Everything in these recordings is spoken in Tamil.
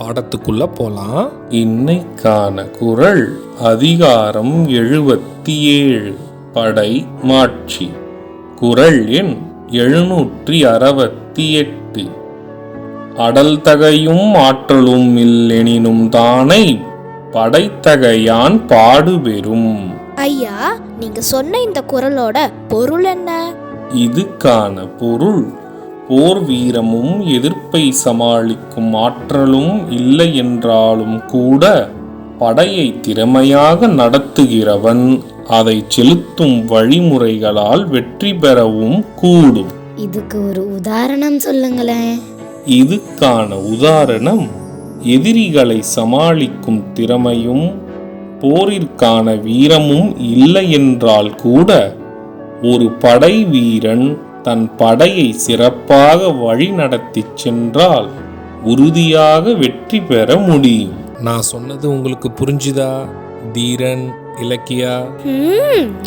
பாடத்துக்குள்ள போலாம். இன்னைக்கான குரல் அதிகாரம் எழுபத்தி ஏழு படை மாட்சி. குரல் எண் எழுநூற்றி அறுபத்தி எட்டு அடல் தகையும் ஆற்றலும் இல்லெனினும் தானை படைத்தகையான் பாடுபெறும். ஐயா நீங்க சொன்ன இந்த குரலோட பொருள் என்ன? இதுக்கான பொருள் போர் வீரமும் எதிர்ப்பை சமாளிக்கும் ஆற்றலும் இல்லை என்றாலும் கூட படையை திறமையாக நடத்துகிறவன். அதை செலுத்தும் வழிமுறைகளால் வெற்றி பெறவும் கூடும். இதுக்கு ஒரு உதாரணம் சொல்லுங்களேன். இதுக்கான உதாரணம் எதிரிகளை சமாளிக்கும் திறமையும் போரிற்கான வீரமும் இல்லை என்றால் கூட ஒரு படை வீரன் தன் படையை சிறப்பாக வழிநடத்தி சென்றால் உறுதியாக வெற்றி பெற முடியும். நான் சொன்னது உங்களுக்கு புரிஞ்சுதா தீரன் இலக்கியா?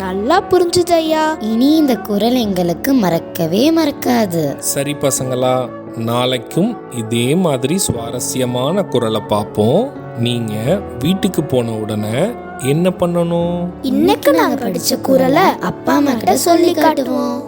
நல்லா புரிஞ்சுது ஐயா இனி இந்த குரல் எங்களுக்கு மறக்கவே மறக்காது. சரி பசங்களா நாளைக்கும் இதே மாதிரி சுவாரஸ்யமான குரலை பார்ப்போம். நீங்க வீட்டுக்கு போன உடனே என்ன பண்ணணும்? இன்னைக்கு நாங்க படிச்ச குரலை அப்பா அம்மா கிட்ட சொல்லி காட்டுவோம்.